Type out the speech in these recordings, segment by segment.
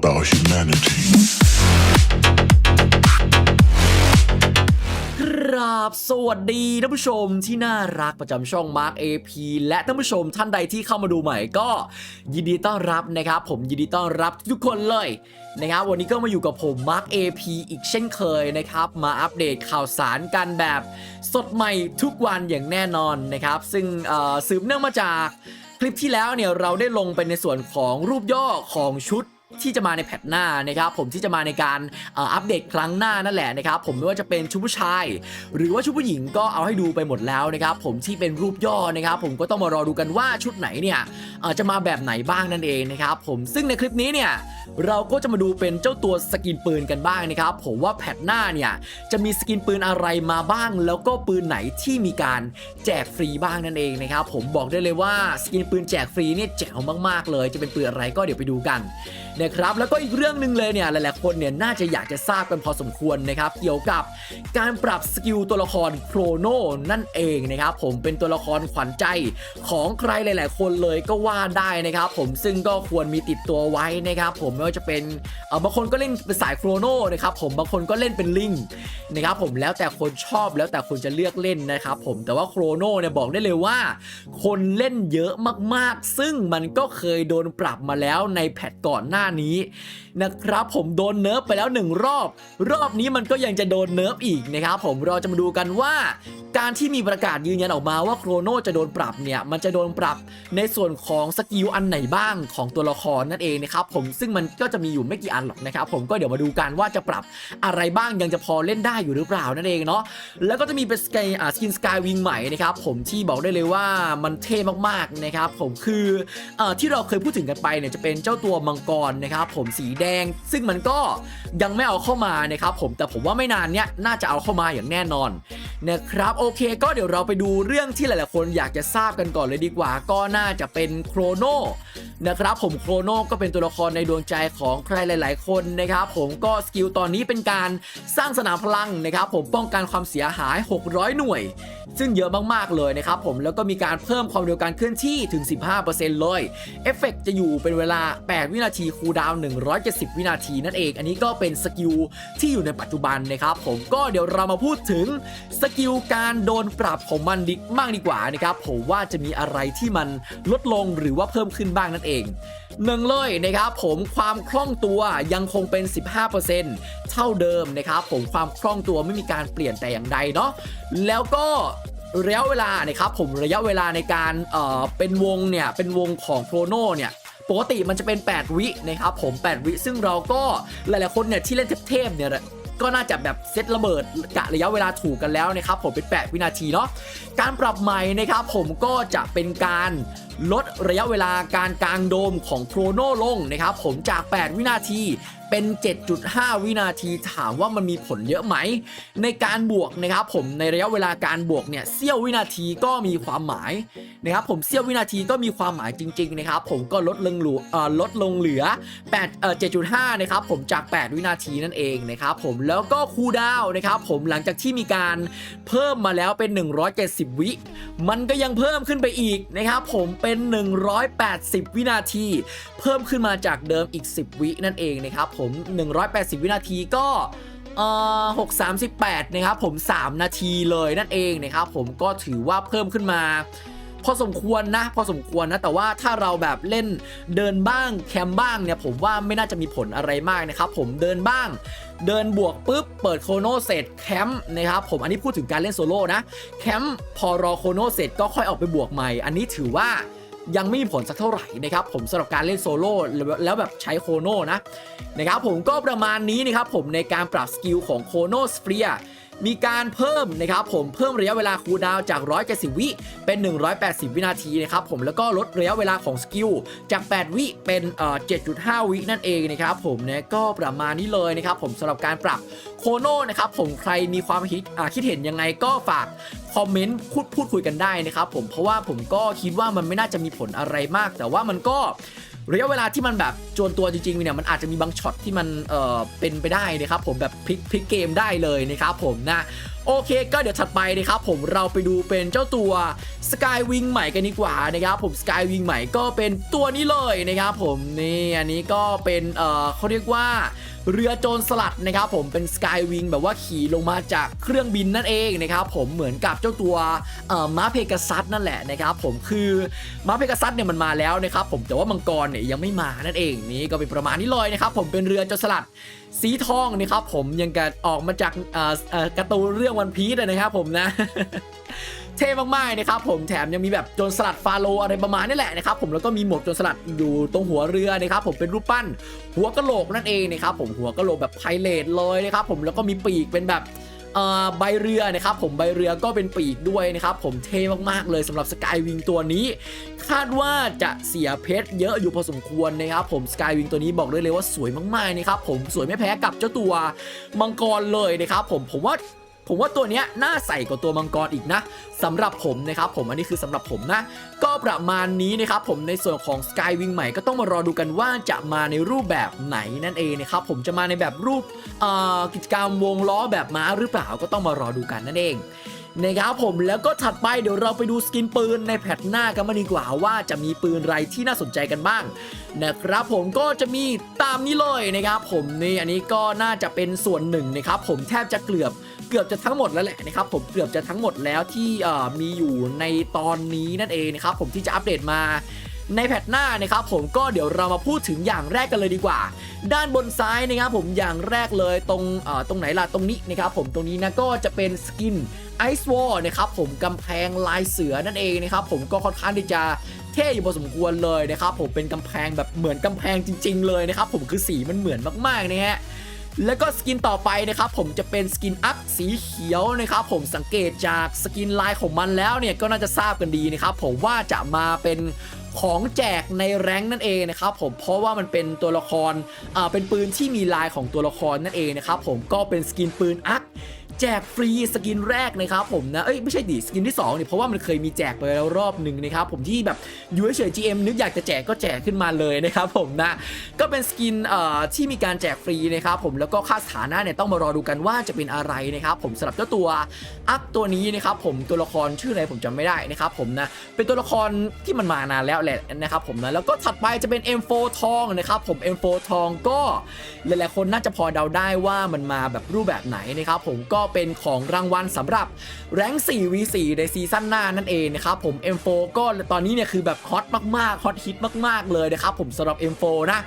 about humanity. ครับ สวัสดีท่านผู้ชมที่น่ารักประจำช่อง Mark AP และท่านผู้ชมท่านใดที่เข้ามาดูใหม่ก็ยินดีต้อนรับนะครับ ผมยินดีต้อนรับทุกคนเลยนะครับ วันนี้ก็มาอยู่กับผม Mark AP อีกเช่นเคยนะครับ มาอัปเดตข่าวสารกันแบบสดใหม่ทุกวันอย่างแน่นอนนะครับ ซึ่งสืบเนื่องมาจากคลิปที่แล้วเนี่ยเราได้ลงไปในส่วนของรูปย่อของชุด ที่จะมาในแพทหน้านะครับผมที่จะมาในการอัปเดตครั้งหน้านั่นแหละนะครับผมไม่ว่าจะเป็นชุดผู้ชาย หรือว่าชุดผู้หญิงก็เอาให้ดูไปหมดแล้วนะครับผมที่เป็นรูปย่อนะครับผมก็ต้องมารอดูกันว่าชุดไหนเนี่ยจะมาแบบไหนบ้างนั่นเองนะครับผมซึ่งในคลิปนี้เนี่ยเราก็จะมาดูเป็นเจ้าตัวสกินปืนกันบ้างนะครับผมว่าแพทหน้าเนี่ยจะมีสกินปืนอะไรมาบ้าง แล้วก็ปืนไหนที่มีการแจกฟรีบ้างนั่นเองนะครับผมบอกได้เลยว่าสกินปืนแจกฟรีเนี่ยแจ๋วมากๆเลย จะเป็นปืนอะไรก็เดี๋ยวไปดูกันนะครับแล้วก็อีกเรื่องหนึ่งเลยเนี่ยหลายๆคนเนี่ยน่าจะอยากจะทราบกันพอสมควรนะครับเกี่ยวกับการปรับสกิลตัวละครโครโนนั่นเองนะครับผมเป็นตัวละครขวัญใจของใครหลาย ๆ คนเลยก็ว่าได้นะครับผมซึ่งก็ควรมีติดตัวไว้นะครับผมไม่ว่าจะเป็นเอ่อบางคนก็เล่นเป็นสายโครโนนะครับผมบางคนก็เล่นเป็นลิงนะครับผมแล้วแต่คนชอบแล้วแต่คนจะเลือกเล่นนะครับผมแต่ว่าโครโนเนี่ยบอกได้เลยว่า คนเล่นเยอะมากๆ ซึ่งมันก็เคยโดนปรับมาแล้วในแพทก่อนหน้านี้นะครับผมโดนเนิร์ฟไปแล้วหนึ่งรอบ รอบนี้มันก็ยังจะโดนเนิร์ฟอีกนะครับผมเราจะมาดูกันว่า การที่มีประกาศยืนยันออกมาว่าโครโนจะโดนปรับเนี่ยมันจะโดนปรับในส่วนของสกิลอันไหนบ้างของตัวละครนั่นเองนะครับผมซึ่งมันก็จะมีอยู่ไม่กี่อันหรอกนะครับผมก็เดี๋ยวมาดูกันว่าจะปรับอะไรบ้างยังจะพอเล่นได้อยู่หรือเปล่านั่นเองเนาะแล้วก็จะมีเป็นสกายอ่าสกินสกายวิงใหม่นะครับผมที่บอกได้เลยว่ามันเท่มากๆนะครับผมคืออที่เราเคยพูดถึงกันไปเนี่ยจะเป็นเจ้าตัวมังกรนะครับผมสีแดง ซึ่งมันก็ยังไม่เอาเข้ามานะครับผมแต่ผมว่าไม่นานเนี้ยน่าจะเอาเข้ามาอย่างแน่นอนนะครับโอเคก็เดี๋ยวเราไปดูเรื่องที่หลาย ๆ คนอยากจะทราบกันก่อนเลยดีกว่า ก็น่าจะเป็นโครโนนะครับผมโครโนก็เป็นตัวละครในดวงใจของใครหลาย ๆ คนนะครับผมก็สกิลตอนนี้เป็นการสร้างสนามพลังนะครับผมป้องกันความเสียหาย 600 หน่วย ซึ่งเยอะมากๆเลยนะครับผมแล้วก็มีการเพิ่มความเร็วการเคลื่อนที่ถึง 15%เลยเอฟเฟกต์จะอยู่เป็นเวลา 8 วินาทีคูลดาวน์170 วินาทีนั่นเอง อันนี้ก็เป็นสกิลที่อยู่ในปัจจุบันนะครับผมก็เดี๋ยวเรามาพูดถึงสกิลการโดนปรับของมันดิมากดีกว่านะครับผมว่าจะมีอะไรที่มันลดลงหรือว่าเพิ่มขึ้นบ้างนั่นเอง หนึ่งเลยนะครับผมความคล่องตัวยังคงเป็น 15%เท่าเดิมนะครับผมความคล่องตัวไม่มีการเปลี่ยนแต่อย่างใดเนาะแล้วก็ระยะเวลานะครับผมระยะเวลาในการเอ่อเป็นวงเนี่ยเป็นวงของโครโนเนี่ยปกติมันจะเป็น 8 วินะครับผม 8 วิซึ่งเราก็หลายๆคนเนี่ยที่เล่นเทพๆเนี่ย ก็น่าจะแบบเซตระเบิดกะระยะเวลาถูกกันแล้วนะครับผมเป็น 8 วินาทีเนาะการปรับใหม่นะครับผมก็จะเป็นการลดระยะเวลาการกางโดมของโครโนลงนะครับผมจาก 8 วินาที เป็น 7.5 วินาทีถามว่ามันมีผลเยอะไหม ในการบวกนะครับผมในระยะเวลาการบวกเนี่ยเสี้ยววินาทีก็มีความหมายนะครับผมเสี้ยววินาทีก็มีความหมายจริงๆนะครับผมก็ลดลงเหลือเอ่อลดลงเหลือ8เอ่อ7.5นะครับผมจาก 8 วินาทีนั่นเองนะครับผมแล้วก็คูลดาวน์นะครับผมหลังจากที่มีการเพิ่มมาแล้วเป็น 170 วิ มันก็ยังเพิ่มขึ้นไปอีกนะครับผมเป็น 180 วินาที เพิ่มขึ้นมาจากเดิมอีก 10 วินั่นเองนะครับผม180 วินาทีก็เอ่อ6 38นะครับผม 3 นาทีเลยนั่นเองนะครับผมก็ถือว่าเพิ่มขึ้นมาพอสมควรนะพอสมควรนะ แต่ว่าถ้าเราแบบเล่นเดินบ้างแคมบ้างเนี่ยผมว่าไม่น่าจะมีผลอะไรมากนะครับผมเดินบ้าง เดินบวกปุ๊บเปิดโคโนเสร็จแคมป์นะครับผมอันนี้พูดถึงการเล่นโซโล่นะแคมป์พอรอโคโนเสร็จก็ค่อยออกไปบวกใหม่ อันนี้ถือว่า ยังไม่มีผลสักเท่าไหร่นะครับผมสำหรับการเล่นโซโล่แล้วแบบใช้โคโน่นะนะครับผมก็ประมาณนี้นะครับผมในการปรับสกิลของโคโนสเฟีย์ มีการเพิ่มนะครับผมเพิ่มระยะเวลาคูลดาวจาก 170 วิ เป็น 180 วินาทีนะครับผมแล้วก็ลดระยะเวลาของสกิลจาก 8 วิเป็นเอ่อ7.5 วินั่นเองนะครับผมเนี่ยก็ประมาณนี้เลยนะครับผมสำหรับการปรับโคโนนะครับผมใครมีความคิดคิดเห็นยังไงก็ฝากคอมเมนต์พูดพูดคุยกันได้นะครับผมเพราะว่าผมก็คิดว่ามันไม่น่าจะมีผลอะไรมาก แต่ว่ามันก็ ระยะเวลาที่มันแบบจวนตัวจริงๆเนี่ยมันอาจจะมีบางช็อตที่มันเอ่อเป็นไปได้นะครับผมแบบพลิกพลิกเกมได้เลยนะครับผมนะโอเคก็เดี๋ยวถัดไปนะครับผมเราไปดูเป็นเจ้าตัว Skywing ใหม่กันดีกว่านะครับผม Skywing ใหม่ก็เป็นตัวนี้เลยนะครับผมนี่อันนี้ก็เป็นเอ่อเขาเรียกว่าเรือโจรสลัดนะครับผมเป็น Skywing แบบว่าขี่ลงมาจากเครื่องบินนั่นเองนะครับผมเหมือนกับเจ้าตัวเอ่อม้าเพกาซัสนั่นแหละนะครับผมคือม้าเพกาซัสเนี่ยมันมาแล้วนะครับผมแต่ว่ามังกรเนี่ยยังไม่มานั่นเองนี่ก็เป็นประมาณนี้เลยนะครับผมเป็นเรือโจรสลัด สีทองนะครับผมยังกับออกมาจากการ์ตูนเรื่องวันพีซนะครับผมนะเท่มากๆนะครับผมแถมยังมีแบบโจรสลัดฟาโลอะไรประมาณนี้แหละนะครับผมแล้วก็มีหมวกโจรสลัดอยู่ตรงหัวเรือนะครับผมเป็นรูปปั้น หัวกะโหลกนั่นเองนะครับผมหัวกะโหลกแบบไพเรตเลยนะครับผมแล้วก็มีปีกเป็นแบบ ใบเรือนะครับผมใบเรือก็เป็นปีกด้วยนะครับผมเท่มากๆเลยสำหรับสกายวิงตัวนี้ คาดว่าจะเสียเพชรเยอะอยู่พอสมควรนะครับผมสกายวิงตัวนี้บอกได้เลยว่าสวยมากๆนะครับผมสวยไม่แพ้กับเจ้าตัวมังกรเลยนะครับผมผมว่า ผมว่าตัวเนี้ยน่าใส่กว่าตัวมังกรอีกนะสำหรับผมนะครับผมอันนี้คือสำหรับผมนะ ก็ประมาณนี้นะครับผมในส่วนของ Skywing ใหม่ก็ต้องมารอดูกันว่าจะมาในรูปแบบไหนนั่นเองนะครับผมจะมาในแบบรูปกิจกรรมวงล้อแบบม้าหรือเปล่าก็ต้องมารอดูกันนั่นเอง นะครับผมแล้วก็ถัดไปเดี๋ยวเราไปดูสกินปืนในแพทหน้ากันมาดีกว่าว่าจะมีปืนอะไรที่น่าสนใจกันบ้างนะครับผมก็จะมีตามนี้เลยนะครับผมนี่อันนี้ก็น่าจะเป็นส่วนหนึ่งนะครับผมแทบจะเกือบเกือบจะทั้งหมดแล้วแหละนะครับผมเกือบจะทั้งหมดแล้วที่มีอยู่ในตอนนี้นั่นเองนะครับผมที่จะอัปเดตมา ในแพทหน้านะครับผมก็เดี๋ยวเรามาพูดถึงอย่างแรกกันเลยดีกว่า ด้านบนซ้ายนะครับผมอย่างแรกเลยตรงตรงไหนล่ะตรงนี้นะครับผมตรงนี้นะก็จะเป็นสกินไอซ์วอลนะครับผมกำแพงลายเสือนั่นเองนะครับผมก็ค่อนข้างที่จะเท่อยู่พอสมควรเลยนะครับผมเป็นกำแพงแบบเหมือนกำแพงจริง ๆ เลยนะครับผมคือสีมันเหมือนมากๆนะฮะแล้วก็สกินต่อไปนะครับผมจะเป็นสกินอัพสีเขียวนะครับผมสังเกตจากสกินลายของมันแล้วเนี่ยก็น่าจะทราบกันดีนะครับผมว่าจะมาเป็น ของแจกในแรงนั่นเองนะครับผมเพราะว่ามันเป็นตัวละครอ่าเป็นปืนที่มีลายของตัวละครนั่นเองนะครับผมก็เป็นสกินปืนอัก แจกฟรีสกินแรกนะครับผมนะ เอ้ยไม่ใช่ดิสกินที่2เนี่ยเพราะว่ามันเคยมีแจกไปแล้วรอบหนึ่งนะครับผมที่แบบยู่เฉย GM นึกอยากจะแจกก็แจกขึ้นมาเลยนะครับผมนะก็เป็นสกินเอ่อที่มีการแจกฟรีนะครับผมแล้วก็ค่าสถานะเนี่ยต้องมารอดูกันว่าจะเป็นอะไรนะครับผมสำหรับเจ้าตัวอัพตัวนี้นะครับผมตัวละครชื่ออะไรผมจำไม่ได้นะครับผมนะเป็นตัวละครที่มันมานานแล้วแหละนะครับผมนะแล้วก็ถัดไปจะเป็น M4 ทองนะครับผม M4 ทองก็หลายๆคนน่าจะพอเดาได้ว่ามันมาแบบรูปแบบไหนนะครับผมก็เป็นของรางวัลสำหรับแรง 4v4 ในซีซั่นหน้านั่นเองนะครับผม M4 ก็ตอนนี้เนี่ยคือแบบฮอตมากๆฮอตฮิตมากๆเลยนะครับผมสำหรับ M4 นะ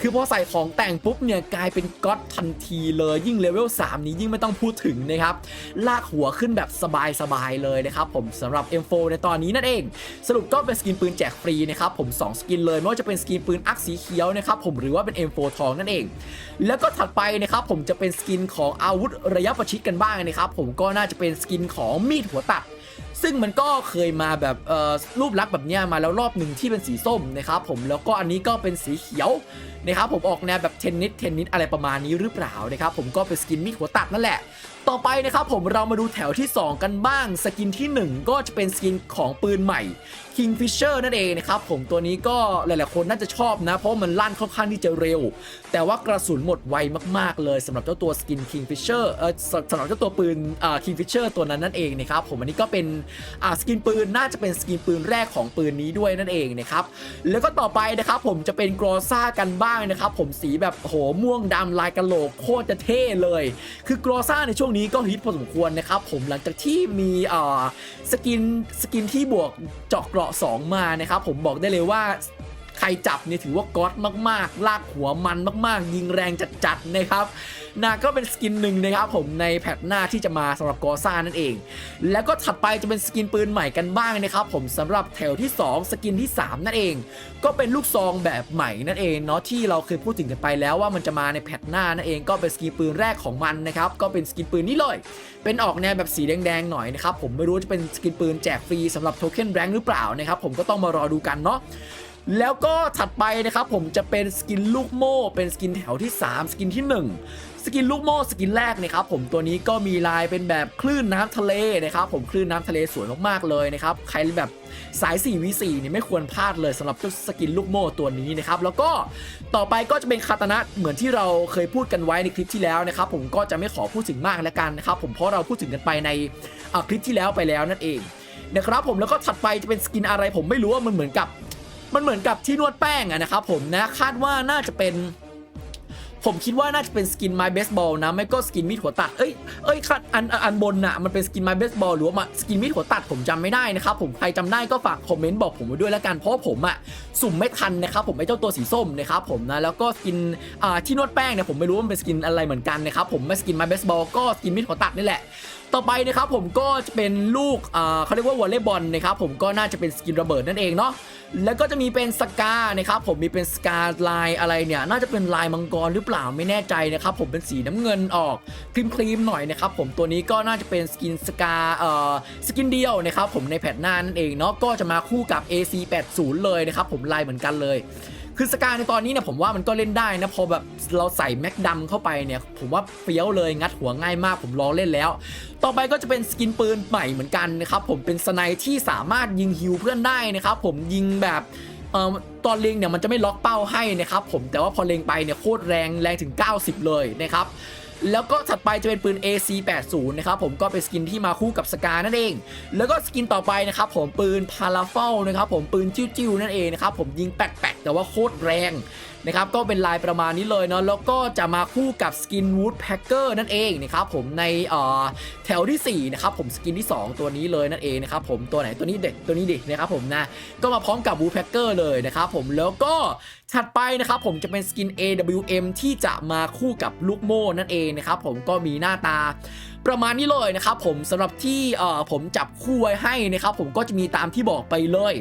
คือพอใส่ของแต่งปุ๊บเนี่ยกลายเป็นก๊อตทันทีเลยยิ่งเลเวล3นี้ยิ่งไม่ต้องพูดถึงนะครับ ลากหัวขึ้นแบบสบายๆเลยนะครับผมสำหรับ M4 ในตอนนี้นั่นเอง สรุปก็เป็นสกินปืนแจกฟรีนะครับผม 2 สกินเลยไม่ว่าจะเป็นสกินปืนอักสีเขียวนะครับผมหรือว่าเป็น M4 ทองนั่นเอง แล้วก็ถัดไปนะครับผมจะเป็นสกินของอาวุธระยะประชิดกันบ้างนะครับผมก็น่าจะเป็นสกินของมีดหัวตัดซึ่งมันก็เคยมาแบบรูปลักษณ์แบบนี้มาแล้วรอบหนึ่งที่เป็นสีส้มนะครับผมแล้วก็อันนี้ก็เป็นสีเขียวนะครับผมออกแนวแบบเทนนิสเทนนิสอะไรประมาณนี้หรือเปล่านะครับผมก็เป็นสกินมีดหัวตัดนั่นแหละ ต่อไปนะครับผมเรามาดูแถวที่ 2 กันบ้าง สกินที่ 1 ก็จะเป็นสกินของปืนใหม่ Kingfisher นั่นเองนะครับผมตัวนี้ก็หลายๆคนน่าจะชอบนะ เพราะมันลั่นค่อนข้างที่จะเร็ว แต่ว่ากระสุนหมดไวมากๆเลยสำหรับเจ้าตัวสกิน Kingfisher เออสสำหรับเจ้าตัวปืนอ่า Kingfisher ตัวนั้นนั่นเองนะครับผมอันนี้ก็เป็นอ่าสกินปืนน่าจะเป็นสกินปืนแรกของปืนนี้ด้วยนั่นเองนะครับแล้วก็ต่อไปนะครับผมจะเป็นกรอซ่ากันบ้างนะครับผมสีแบบโหม่วงดำลายกะโหลกโคตรจะเท่เลย คือกรอซ่าในช่วงนี้ก็ฮิตพอสมควรนะครับผมหลังจากที่มีอ่าสกินสกินที่บวกเจาะเกราะ2มานะครับผมบอกได้เลยว่า ใครจับเนี่ยถือว่าก๊อตมากๆ ลากหัวมันมากๆ ยิงแรงจัดๆนะครับนาก็เป็นสกินหนึ่งนะครับผมในแพทหน้าที่จะมาสำหรับกอซ่านั่นเอง แล้วก็ถัดไปจะเป็นสกินปืนใหม่กันบ้างนะครับผมสำหรับแถวที่ 2 สกินที่ 3 นั่นเอง ก็เป็นลูกซองแบบใหม่นั่นเองเนาะที่เราเคยพูดถึงกันไปแล้วว่ามันจะมาในแพทหน้านั่นเองก็เป็นสกินปืนแรกของมันนะครับก็เป็นสกินปืนนี้เลย เป็นออกแนวแบบสีแดงๆหน่อยนะครับผมไม่รู้จะเป็นสกินปืนแจกฟรีสำหรับโทเค็นแรงหรือเปล่านะครับผมก็ต้องมารอดูกันเนาะ แล้วก็ถัดไปนะครับผมจะเป็นสกินลูกโม่เป็นสกินแถวที่ 3 สกินที่ 1 สกินลูกโม่สกินแรกนะครับผมตัวนี้ก็มีลายเป็นแบบคลื่นน้ำทะเลนะครับผมคลื่นน้ำทะเลสวยมากๆเลยนะครับใครแบบสาย 4v4 เนี่ยไม่ควรพลาดเลยสำหรับเจ้าสกินลูกโม่ตัวนี้นะครับแล้วก็ต่อไปก็จะเป็นคาตานะเหมือนที่เราเคยพูดกันไว้ในคลิปที่แล้วนะครับผมก็จะไม่ขอพูดถึงมากแล้วกันนะครับผมเพราะเราพูดถึงกันไปในคลิปที่แล้วไปแล้วนั่นเองนะครับผมแล้วก็ถัดไปจะเป็นสกินอะไรผมไม่รู้ว่ามันเหมือนกับ มันเหมือนกับที่นวดแป้งอะนะครับผมนะคาดว่าน่าจะเป็นผมคิดว่าน่าจะเป็นสกินไม้เบสบอลนะ ไม่ก็สกินมีดหัวตัด เอ้ย เอ้ยคัดอันอันอันบนน่ะ มันเป็นสกินไม้เบสบอลหรือว่าสกินมีดหัวตัดผมจำไม่ได้นะครับ ผมใครจำได้ก็ฝากคอมเมนต์บอกผมไว้ด้วยแล้วกัน เพราะผมอะสุ่มไม่ทันนะครับ ผมไอ้เจ้าตัวสีส้มนะครับผมนะ แล้วก็สกินอ่าที่นวดแป้งเนี่ยผมไม่รู้ว่ามันเป็นสกินอะไรเหมือนกันนะครับผมไม่สกินไม้เบสบอลก็สกินมีดหัวตัดนี่แหละ ต่อไปนะครับผมก็จะเป็นลูกเขาเรียกว่าวอลเลย์บอลนะครับผมก็น่าจะเป็นสกินระเบิดนั่นเองเนาะแล้วก็จะมีเป็นสกานะครับผมมีเป็นสกาลายอะไรเนี่ยน่าจะเป็นลายมังกรหรือเปล่าไม่แน่ใจนะครับผมเป็นสีน้ำเงินออกครีมครีมๆหน่อยนะครับผมตัวนี้ก็น่าจะเป็นสกินสกาเอ่อสกินเดียวนะครับผมในแพทหน้านั่นเองเนาะก็จะมาคู่กับ AC80 เลยนะครับผมลายเหมือนกันเลย คือสกาในตอนนี้เนี่ยผมว่ามันก็เล่นได้นะพอแบบเราใส่แม็กดำเข้าไปเนี่ยผมว่าเฟี้ยวเลยงัดหัวง่ายมากผมลองเล่นแล้ว ต่อไปก็จะเป็นสกินปืนใหม่เหมือนกันนะครับผมเป็นสไนที่สามารถยิงฮิวเพื่อนได้นะครับผมยิงแบบเอ่อตอนเล็งเนี่ยมันจะไม่ล็อกเป้าให้นะครับผมแต่ว่าพอเล็งไปเนี่ยโคตรแรงแรงถึง 90 เลยนะครับ แล้วก็ถัดไปจะเป็นปืน AC80 นะครับผมก็เป็นสกินที่มาคู่กับสกานั่นเอง แล้วก็สกินต่อไปนะครับผมปืนพาราเฟลนะครับผมปืนจิ้วๆนั่นเองนะครับผมยิงแปลกๆแต่ว่าโคตรแรง นะครับก็เป็นลายประมาณนี้เลยเนาะแล้วก็จะมาคู่กับสกินวูดแพคเกอร์นั่นเองนะครับผมในเอ่อแถวทีสี่4นะครับผมสกินที่ 2 ตัวนี้เลยนั่นเองนะครับผมตัวไหนตัวนี้เด็กตัวนี้ดินะครับผมนะก็มาพร้อมกับวูดแพคเกอร์เลยนะครับผมแล้วก็ถัดไปนะครับผมจะเป็นสกิน AWM ที่จะมาคู่กับลูกโม่นั่นเองนะครับผมก็มีหน้าตาประมาณนี้เลยนะครับผมสำหรับที่เอ่อผมจับคู่ไว้ให้นะครับผมก็จะมีตามที่บอกไปเลย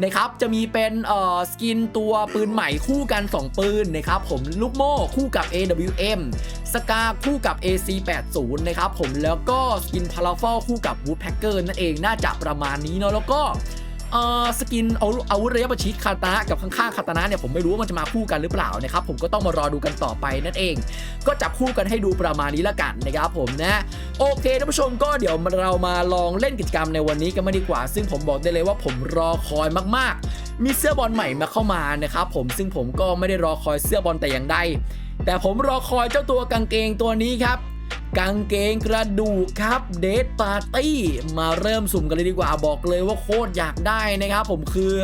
นะครับจะมีเป็นเอ่อสกินตัวปืนใหม่คู่กัน 2 ปืนนะครับผมลูกโม่คู่กับ AWM สกาคู่กับ AC80 นะครับผมแล้วก็สกินพาราฟอลคู่กับ Woodpecker นั่นเองน่าจะประมาณนี้เนาะแล้วก็ เอ่อสกินเอาอาวุธระยะประชิดคาตาะกับข้างๆคาตานะเนี่ยผมไม่รู้ว่ามันจะมาคู่กันหรือเปล่านะครับผมก็ต้องมารอดูกันต่อไปนั่นเอง ก็จับคู่กันให้ดูประมาณนี้ละกันนะครับผมนะโอเคท่านผู้ชมก็เดี๋ยวเรามาลองเล่นกิจกรรมในวันนี้กันมาดีกว่า ซึ่งผมบอกได้เลยว่าผมรอคอยมากๆ มีเสื้อบอลใหม่มาเข้ามานะครับผมซึ่งผมก็ไม่ได้รอคอยเสื้อบอลแต่อย่างใดแต่ผมรอคอยเจ้าตัวกางเกงตัวนี้ครับ กางเกงกระดูกครับเดทปาร์ตี้มาเริ่มสุ่มกันเลยดีกว่าบอกเลยว่าโคตรอยากได้นะครับผมคือ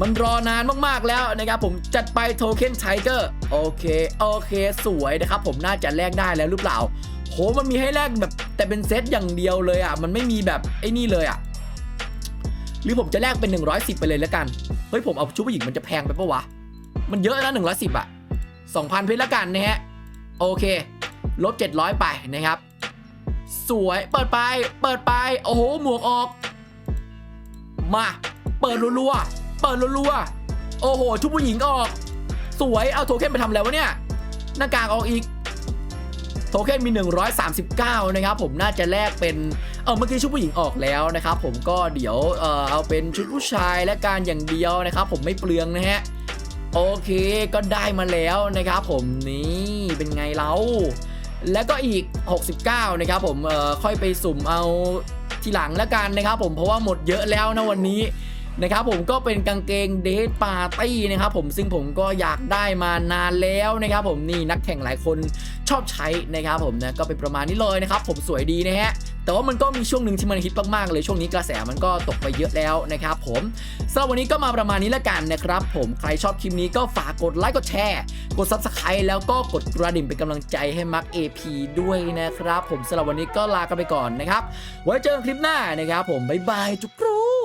มันรอนานมากๆแล้วนะครับผมจัดไปโทเค็นไทเกอร์โอเค โอเค สวยนะครับผมน่าจะแลกได้แล้วหรือเปล่าโหมันมีให้แลกแบบแต่เป็นเซตอย่างเดียวเลยอะ มันไม่มีแบบไอ้นี่เลยอะ หรือผมจะแลกเป็น 110 ไปเลยแล้วกัน เฮ้ยผมเอาชุดผู้หญิงมันจะแพงไปปะวะ มันเยอะนะ110 อะ 2,000 เพชรละกันนะฮะ โอเค ลบ700 ไปนะครับ สวยเปิดไป เปิดไป โอ้โห หมวกออก มา เปิดรัวๆเปิดรัวๆโอ้โห ชุดผู้หญิงออก สวยเอาโทเค็นไปทำอะไรวะเนี่ย หน้ากากออกอีก โทเค็นมี 139 นะครับ ผมน่าจะแลกเป็นเออเมื่อกี้ชุดผู้หญิงออกแล้วนะครับผมก็เดี๋ยวเออเอาเป็นชุดผู้ชายและการอย่างเดียวนะครับผมไม่เปลืองนะฮะโอเคก็ได้มาแล้วนะครับผมนี่เป็นไงเรา แล้วก็อีก 69 นะครับผมเอ่อค่อยไปสุ่มเอาทีหลังแล้วกันนะครับผมเพราะว่าหมดเยอะแล้วนะวันนี้นะครับผมก็เป็นกางเกงเดทปาร์ตี้นะครับผมซึ่งผมก็อยากได้มานานแล้วนะครับผมนี่นักแข่งหลายคนชอบใช้นะครับผมนะก็เป็นประมาณนี้เลยนะครับผมสวยดีนะฮะ แต่ว่ามันก็มีช่วงหนึ่งที่มันฮิตมากๆเลยช่วงนี้กระแสมันก็ตกไปเยอะแล้วนะครับผมสำหรับวันนี้ก็มาประมาณนี้แล้วกันนะครับ ผมใครชอบคลิปนี้ก็ฝากกดไลค์กดแชร์กด Subscribe แล้วก็กดกระดิ่งเป็นกำลังใจให้มัก AP ด้วยนะครับ ผมสำหรับวันนี้ก็ลากันไปก่อนนะครับไว้เจอกันคลิปหน้านะครับ ผมบ๊ายบายจุกรู